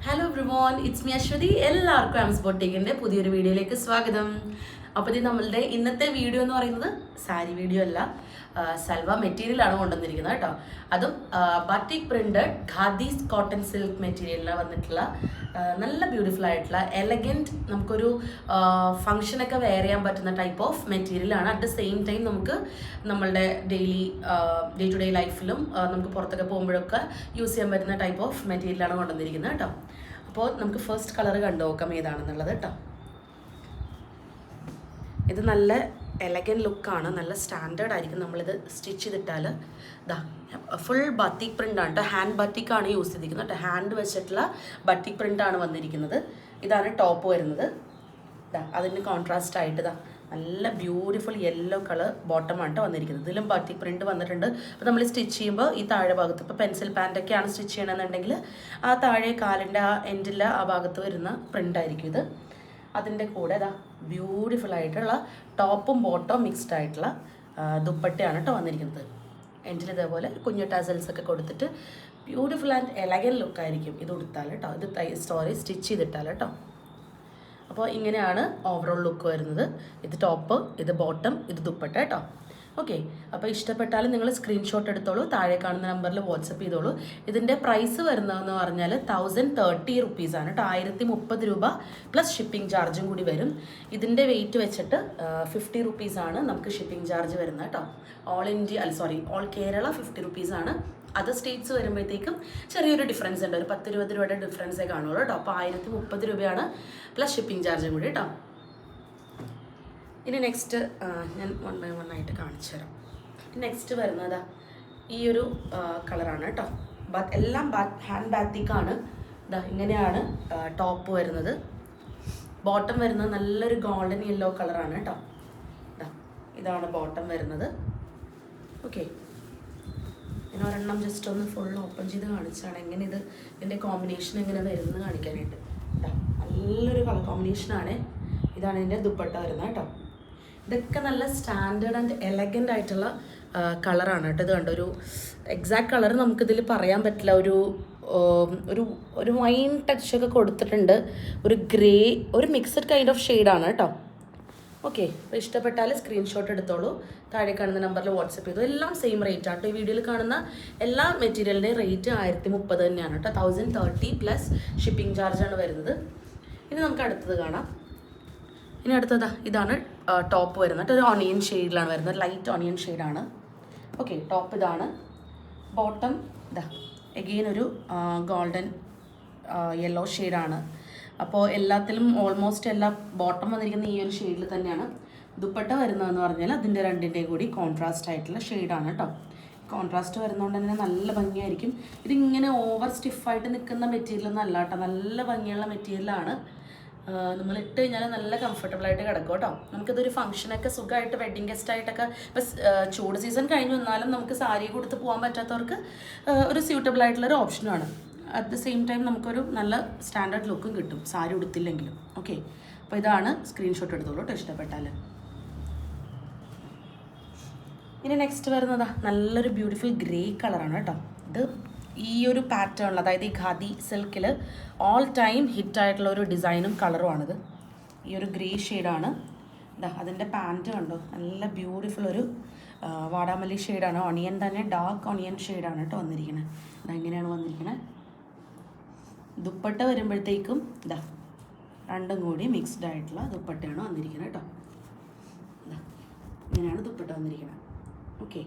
Hello ബ്രിമോൻ it's me Ashwathi എല്ലാവർക്കും ആംസ് ബൊട്ടിക്കിന്റെ പുതിയൊരു വീഡിയോയിലേക്ക് സ്വാഗതം. അപ്പോൾ ഇത് നമ്മളുടെ ഇന്നത്തെ വീഡിയോ എന്ന് പറയുന്നത് സാരി വീഡിയോ അല്ല സൽവ മെറ്റീരിയലാണ് കൊണ്ടുവന്നിരിക്കുന്നത് കേട്ടോ. അതും ബട്ടിക് പ്രിന്റഡ് ഖാദീസ് കോട്ടൺ സിൽക്ക് മെറ്റീരിയലിൽ വന്നിട്ടുള്ള നല്ല ബ്യൂട്ടിഫുൾ ആയിട്ടുള്ള എലഗന്റ് നമുക്കൊരു ഫങ്ഷനൊക്കെ വെയർ ചെയ്യാൻ പറ്റുന്ന ടൈപ്പ് ഓഫ് മെറ്റീരിയലാണ് അറ്റ് ദ സെയിം ടൈം നമുക്ക് നമ്മളുടെ ഡെയിലി ഡേ ടു ഡേ ലൈഫിലും നമുക്ക് പുറത്തൊക്കെ പോകുമ്പോഴൊക്കെ യൂസ് ചെയ്യാൻ പറ്റുന്ന ടൈപ്പ് ഓഫ് മെറ്റീരിയലാണ് കൊണ്ടുവന്നിരിക്കുന്നത് കേട്ടോ. അപ്പോൾ നമുക്ക് ഫസ്റ്റ് കളർ കണ്ടു നോക്കാം ഏതാണെന്നുള്ളത് കേട്ടോ. ഇത് നല്ല എലഗൻ ലുക്കാണ് നല്ല സ്റ്റാൻഡേർഡ് ആയിരിക്കും നമ്മളിത് സ്റ്റിച്ച് ചെയ്തിട്ടാൽ ഇതാ ഫുൾ ബത്തിക് പ്രിന്റ് ആണ് കേട്ടോ ഹാൻഡ് ബത്തിക്കാണ് യൂസ് ചെയ്തിരിക്കുന്നത് കേട്ടോ ഹാൻഡ് വെച്ചിട്ടുള്ള ബത്തിക് പ്രിന്റ് ആണ് വന്നിരിക്കുന്നത്. ഇതാണ് ടോപ്പ് വരുന്നത്. ഇതാ അതിന് കോൺട്രാസ്റ്റ് ആയിട്ട് ഇതാ നല്ല ബ്യൂട്ടിഫുൾ യെല്ലോ കളർ ബോട്ടമാണ് വന്നിരിക്കുന്നത്. ഇതിലും ബത്തിക് പ്രിന്റ് വന്നിട്ടുണ്ട്. അപ്പോൾ നമ്മൾ സ്റ്റിച്ച് ചെയ്യുമ്പോൾ ഈ താഴെ ഭാഗത്ത് ഇപ്പോൾ പെൻസിൽ പാന്റൊക്കെയാണ് സ്റ്റിച്ച് ചെയ്യണമെന്നുണ്ടെങ്കിൽ ആ താഴെ കാലിന്റെ ആ എൻഡിൽ ആ ഭാഗത്ത് വരുന്ന പ്രിന്റ് ആയിരിക്കും ഇത്. അതിന്റെ കൂടെ ഇതാ ബ്യൂട്ടിഫുൾ ആയിട്ടുള്ള ടോപ്പും ബോട്ടവും മിക്സ്ഡ് ആയിട്ടുള്ള ദുപ്പട്ടയാണ് കേട്ടോ വന്നിരിക്കുന്നത്. എന്റെ ഇതേപോലെ കുഞ്ഞു ടാസൽസ് ഒക്കെ കൊടുത്തിട്ട് ബ്യൂട്ടിഫുൾ ആൻഡ് എലഗൻ ലുക്കായിരിക്കും ഇത് ഉടുത്താൽ കേട്ടോ ഇത് തൈ സ്റ്റോറി സ്റ്റിച്ച് ചെയ്തിട്ടാൽ കേട്ടോ അപ്പോൾ ഇങ്ങനെയാണ് ഓവറോൾ ലുക്ക് വരുന്നത്. ഇത് ടോപ്പ് ഇത് ബോട്ടം ഇത് ദുപ്പട്ട കേട്ടോ ഓക്കെ അപ്പോൾ ഇഷ്ടപ്പെട്ടാൽ നിങ്ങൾ സ്ക്രീൻഷോട്ട് എടുത്തോളൂ. താഴെ കാണുന്ന നമ്പറിൽ വാട്സപ്പ് ചെയ്തോളൂ. ഇതിന്റെ പ്രൈസ് വരുന്നതെന്ന് പറഞ്ഞാൽ തൗസൻഡ് തേർട്ടി റുപ്പീസാണ് കേട്ടോ ആയിരത്തി മുപ്പത് രൂപ പ്ലസ് ഷിപ്പിംഗ് ചാർജും കൂടി വരും. ഇതിന്റെ വെയിറ്റ് വെച്ചിട്ട് ഫിഫ്റ്റി റുപ്പീസാണ് നമുക്ക് ഷിപ്പിംഗ് ചാർജ് വരുന്നത് കേട്ടോ ഓൾ ഇന്ത്യ അല്ല സോറി ഓൾ കേരള ഫിഫ്റ്റി റുപ്പീസാണ് അതർ സ്റ്റേറ്റ്സ് വരുമ്പോഴത്തേക്കും ചെറിയൊരു ഡിഫറൻസ് ഉണ്ട്. ഒരു പത്ത് ഇരുപത് രൂപയുടെ ഡിഫറൻസേ കാണുള്ളൂ കേട്ടോ അപ്പോൾ ആയിരത്തി മുപ്പത് രൂപയാണ് പ്ലസ് ഷിപ്പിംഗ് ചാർജും കൂടി കേട്ടോ ഇനി നെക്സ്റ്റ് ഞാൻ വൺ ബൈ വൺ ആയിട്ട് കാണിച്ചു തരാം. നെക്സ്റ്റ് വരുന്നത് ഈ ഒരു കളറാണ് കേട്ടോ ബാത്ത് എല്ലാം ബാത്ത് ഹാൻഡ് ബാത്തിക്കാണ് ഇതാ ഇങ്ങനെയാണ് ടോപ്പ് വരുന്നത്. ബോട്ടം വരുന്നത് നല്ലൊരു ഗോൾഡൻ യെല്ലോ കളറാണ് കേട്ടോ ഇതാ ഇതാണ് ബോട്ടം വരുന്നത്. ഓക്കെ ഞാൻ ഒരെണ്ണം ജസ്റ്റ് ഒന്ന് ഫുൾ ഓപ്പൺ ചെയ്ത് കാണിച്ചാണ് എങ്ങനെ ഇത് ഇതിന്റെ കോമ്പിനേഷൻ എങ്ങനെ വരുന്നത് കാണിക്കാനായിട്ട്. നല്ലൊരു കളർ കോമ്പിനേഷനാണ് ഇതാണ് ഇതിന്റെ ദുപ്പട്ട വരുന്നത് കേട്ടോ. ഇതൊക്കെ നല്ല സ്റ്റാൻഡേർഡ് ആൻഡ് എലഗന്റ് ആയിട്ടുള്ള കളറാണ് കേട്ടോ. ഇത് കണ്ടോ? ഒരു എക്സാക്ട് കളർ നമുക്കിതിൽ പറയാൻ പറ്റില്ല. ഒരു ഒരു ഒരു വൈൻ ടച്ച് ഒക്കെ കൊടുത്തിട്ടുണ്ട്. ഒരു ഗ്രേ ഒരു മിക്സഡ് കൈൻഡ് ഓഫ് ഷെയ്ഡാണ് കേട്ടോ. ഓക്കെ അപ്പോൾ ഇഷ്ടപ്പെട്ടാൽ സ്ക്രീൻഷോട്ട് എടുത്തോളൂ. താഴെ കാണുന്ന നമ്പറിൽ വാട്സപ്പ് ചെയ്തു. എല്ലാം സെയിം റേറ്റ് ആണ് കേട്ടോ. ഈ വീഡിയോയിൽ കാണുന്ന എല്ലാ മെറ്റീരിയലിന്റെയും റേറ്റ് ആയിരത്തി മുപ്പത് തന്നെയാണ് കേട്ടോ. തൗസൻഡ് തേർട്ടി പ്ലസ് ഷിപ്പിംഗ് ചാർജാണ് വരുന്നത്. ഇനി നമുക്ക് അടുത്തത് കാണാം. ഇനി അടുത്തതാ ഇതാണ് ടോപ്പ് വരുന്നത്. ഒരു ഓണിയൻ ഷെയ്ഡിലാണ് വരുന്നത്. ലൈറ്റ് ഓണിയൻ ഷെയ്ഡാണ് ഓക്കെ ടോപ്പ് ഇതാണ്. ബോട്ടം ഇതാ എഗെയിൻ ഒരു ഗോൾഡൻ യെല്ലോ ഷെയ്ഡാണ് അപ്പോൾ എല്ലാത്തിലും ഓൾമോസ്റ്റ് എല്ലാ ബോട്ടം വന്നിരിക്കുന്ന ഈ ഒരു ഷെയ്ഡിൽ തന്നെയാണ് ദുപ്പട്ട വരുന്നതെന്ന് പറഞ്ഞാൽ അതിന്റെ രണ്ടിന്റെയും കൂടി കോൺട്രാസ്റ്റ് ആയിട്ടുള്ള ഷെയ്ഡാണ് കേട്ടോ. കോൺട്രാസ്റ്റ് വരുന്നതുകൊണ്ട് തന്നെ നല്ല ഭംഗിയായിരിക്കും. ഇതിങ്ങനെ ഓവർ സ്റ്റിഫായിട്ട് നിൽക്കുന്ന മെറ്റീരിയൽ ഒന്നും അല്ല കേട്ടോ. നല്ല ഭംഗിയുള്ള മെറ്റീരിയലാണ് നമ്മൾ ഇട്ട് കഴിഞ്ഞാൽ നല്ല കംഫർട്ടബിൾ ആയിട്ട് കിടക്കും കേട്ടോ. നമുക്കിതൊരു ഫംഗ്ഷനൊക്കെ സുഖമായിട്ട് വെഡിങ് ഗസ്റ്റ് ആയിട്ടൊക്കെ ഇപ്പം ചൂട് സീസൺ കഴിഞ്ഞു വന്നാലും നമുക്ക് സാരി കൊടുത്ത് പോകാൻ പറ്റാത്തവർക്ക് ഒരു സ്യൂട്ടബിൾ ആയിട്ടുള്ള ഒരു ഓപ്ഷനാണ് അറ്റ് ദ സെയിം ടൈം നമുക്കൊരു നല്ല സ്റ്റാൻഡേർഡ് ലുക്കും കിട്ടും സാരി ഉടുത്തില്ലെങ്കിലും. ഓക്കെ അപ്പോൾ ഇതാണ് സ്ക്രീൻഷോട്ട് എടുത്തോളൂ കേട്ടോ ഇഷ്ടപ്പെട്ടാൽ ഇനി നെക്സ്റ്റ് വരുന്നതാ നല്ലൊരു ബ്യൂട്ടിഫുൾ ഗ്രേ കളറാണ് കേട്ടോ. ഇത് ഈ ഒരു പാറ്റേണിൽ അതായത് ഈ ഖാദി സിൽക്കിൽ ഓൾ ടൈം ഹിറ്റായിട്ടുള്ള ഒരു ഡിസൈനും കളറുമാണിത് ഈ ഒരു ഗ്രേ ഷെയ്ഡാണ് ഇതാ അതിന്റെ പാന്റ് കണ്ടോ? നല്ല ബ്യൂട്ടിഫുൾ ഒരു വാടാമല്ലി ഷെയ്ഡാണ് ഓണിയൻ തന്നെ ഡാർക്ക് ഓണിയൻ ഷെയ്ഡാണ് കേട്ടോ വന്നിരിക്കുന്നത് ഇതാ ഇങ്ങനെയാണ് വന്നിരിക്കുന്നത് ദുപ്പട്ട വരുമ്പോഴത്തേക്കും ഇതാ രണ്ടും കൂടി മിക്സ്ഡ് ആയിട്ടുള്ള ദുപ്പട്ടയാണ് വന്നിരിക്കുന്നത് കേട്ടോ ഇതാ ഇങ്ങനെയാണ് ദുപ്പട്ട വന്നിരിക്കുന്നത് ഓക്കെ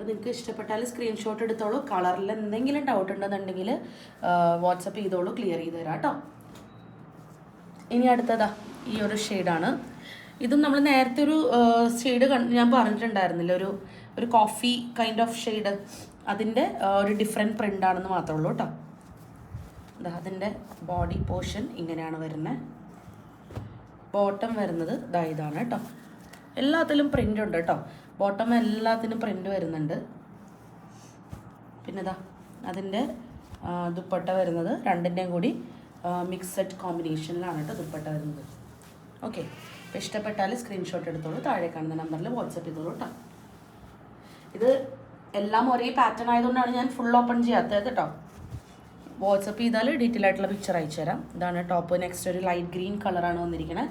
അപ്പോൾ നിങ്ങൾക്ക് ഇഷ്ടപ്പെട്ടാൽ സ്ക്രീൻഷോട്ട് എടുത്തോളൂ. കളറിൽ എന്തെങ്കിലും ഡൗട്ട് ഉണ്ടെന്നുണ്ടെങ്കിൽ വാട്സപ്പ് ചെയ്തോളൂ ക്ലിയർ ചെയ്ത് തരാം കേട്ടോ. ഇനി അടുത്തതാ ഈ ഒരു ഷെയ്ഡാണ് ഇതും നമ്മൾ നേരത്തെ ഒരു ഷെയ്ഡ് ഞാൻ പറഞ്ഞിട്ടുണ്ടായിരുന്നില്ല. ഒരു ഒരു കോഫി കൈൻഡ് ഓഫ് ഷെയ്ഡ് അതിന്റെ ഒരു ഡിഫറെന്റ് പ്രിന്റ് ആണെന്ന് മാത്രമേ ഉള്ളൂ കേട്ടോ. അതിന്റെ ബോഡി പോർഷൻ ഇങ്ങനെയാണ് വരുന്നത് ബോട്ടം വരുന്നത് ഇതാ ഇതാണ് കേട്ടോ. എല്ലാത്തിലും പ്രിന്റ് ഉണ്ട് കേട്ടോ. ബോട്ടം എല്ലാത്തിനും പ്രിന്റ് വരുന്നുണ്ട്. പിന്നെ ഇതാ അതിന്റെ ദുപ്പട്ട വരുന്നത് രണ്ടിന്റെയും കൂടി മിക്സഡ് കോമ്പിനേഷനിലാണ് കേട്ടോ ദുപ്പട്ട വരുന്നത്. ഓക്കെ അപ്പോൾ ഇഷ്ടപ്പെട്ടാൽ സ്ക്രീൻഷോട്ട് എടുത്തോളൂ താഴെ കാണുന്ന നമ്പറിൽ വാട്സപ്പ് ചെയ്തോളൂ കേട്ടോ ഇത് എല്ലാം ഒരേ പാറ്റേൺ ആയതുകൊണ്ടാണ് ഞാൻ ഫുൾ ഓപ്പൺ ചെയ്യാത്തത് കേട്ടോ വാട്സപ്പ് ചെയ്താൽ ഡീറ്റെയിൽ ആയിട്ടുള്ള പിക്ചർ അയച്ചു തരാം. ഇതാണ് ടോപ്പ് നെക്സ്റ്റ് ഒരു ലൈറ്റ് ഗ്രീൻ കളറാണ് വന്നിരിക്കുന്നത്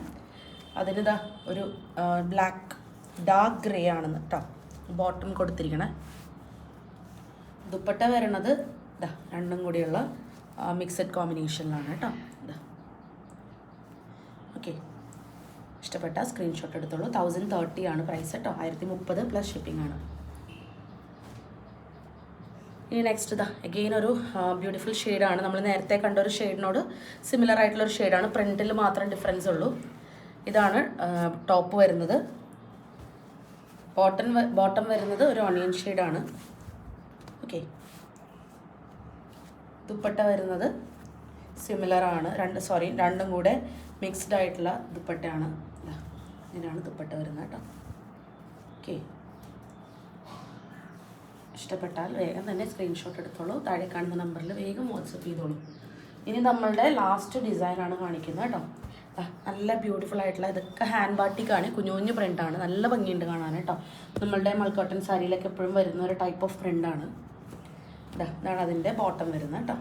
അതിനിതാ ഒരു ബ്ലാക്ക് ഡാർക്ക് ഗ്രേ ആണെന്ന് കേട്ടോ ബോട്ടം കൊടുത്തിരിക്കണേ. ദുപ്പട്ട വരണത് ഇതാ രണ്ടും കൂടിയുള്ള മിക്സഡ് കോമ്പിനേഷനിലാണ് കേട്ടോ ഇതാ ഓക്കെ ഇഷ്ടപ്പെട്ട സ്ക്രീൻഷോട്ട് എടുത്തോളൂ. തൗസൻഡ് തേർട്ടി ആണ് പ്രൈസ് കേട്ടോ ആയിരത്തി മുപ്പത് പ്ലസ് ഷിപ്പിംഗ് ആണ്. ഇനി നെക്സ്റ്റ് ഇതാ അഗെയിൻ ഒരു ബ്യൂട്ടിഫുൾ ഷെയ്ഡാണ് നമ്മൾ നേരത്തെ കണ്ട ഒരു ഷെയ്ഡിനോട് സിമിലർ ആയിട്ടുള്ള ഒരു ഷെയ്ഡാണ് പ്രിന്റിൽ മാത്രം ഡിഫറൻസ് ഉള്ളൂ. ഇതാണ് ടോപ്പ് വരുന്നത്. ബോട്ടം ബോട്ടം വരുന്നത് ഒരു ഓണിയൻ ഷെയ്ഡാണ്. ഓക്കെ. ദുപ്പട്ട വരുന്നത് സിമിലർ ആണ്. രണ്ട് സോറി രണ്ടും കൂടെ മിക്സ്ഡ് ആയിട്ടുള്ള ദുപ്പട്ടയാണ്. ഇങ്ങനെയാണ് ദുപ്പട്ട വരുന്നത് കേട്ടോ. ഓക്കെ. ഇഷ്ടപ്പെട്ടാൽ വേഗം തന്നെ സ്ക്രീൻഷോട്ട് എടുത്തോളൂ. താഴെ കാണുന്ന നമ്പറിൽ വേഗം വാട്സപ്പ് ചെയ്തോളൂ. ഇനി നമ്മളുടെ ലാസ്റ്റ് ഡിസൈനാണ് കാണിക്കുന്നത് കേട്ടോ. നല്ല ബ്യൂട്ടിഫുൾ ആയിട്ടുള്ള ഇതൊക്കെ ഹാൻഡ് ബാട്ടിക്കാണ് കുഞ്ഞു കുഞ്ഞു പ്രിന്റാണ് നല്ല ഭംഗിയുണ്ട് കാണാൻ കേട്ടോ. നമ്മളുടെ മൾക്കോട്ടൺ സാരിയിലൊക്കെ എപ്പോഴും വരുന്ന ഒരു ടൈപ്പ് ഓഫ് പ്രിന്റാണ് ഇതാ ഇതാണ് അതിന്റെ ബോട്ടം വരുന്നത് കേട്ടോ.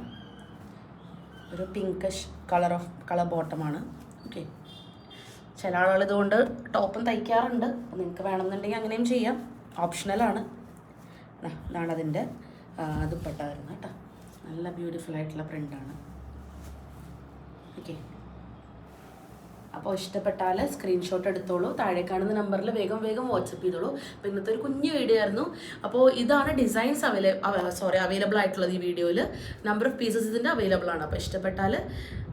ഒരു പിങ്കഷ് കളർ ഓഫ് കളർ ബോട്ടമാണ് ഓക്കെ ചില ആളുകൾ ഇതുകൊണ്ട് ടോപ്പും തയ്ക്കാറുണ്ട്. നിങ്ങൾക്ക് വേണമെന്നുണ്ടെങ്കിൽ അങ്ങനെയും ചെയ്യാം. ഓപ്ഷണലാണ് ഇതാണ് അതിന്റെ ദുപ്പട്ട വരുന്നത് കേട്ടോ. നല്ല ബ്യൂട്ടിഫുൾ ആയിട്ടുള്ള പ്രിന്റാണ് ഓക്കെ അപ്പോൾ ഇഷ്ടപ്പെട്ടാൽ സ്ക്രീൻഷോട്ട് എടുത്തോളൂ. താഴെ കാണുന്ന നമ്പറിൽ വേഗം വേഗം വാട്സപ്പ് ചെയ്തോളൂ. അപ്പോൾ ഇന്നത്തെ ഒരു കുഞ്ഞു വീഡിയോ ആയിരുന്നു. അപ്പോൾ ഇതാണ് ഡിസൈൻസ് അവൈല സോറി അവൈലബിൾ ആയിട്ടുള്ളത് ഈ വീഡിയോയിൽ നമ്പർ ഓഫ് പീസസ് ഇതിന്റെ അവൈലബിൾ ആണ്. അപ്പോൾ ഇഷ്ടപ്പെട്ടാൽ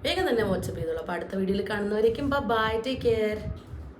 വേഗം തന്നെ വാട്സപ്പ് ചെയ്തോളൂ. അപ്പോൾ അടുത്ത വീഡിയോയിൽ കാണുന്നവരേക്കും ബൈ ടേക്ക് കെയർ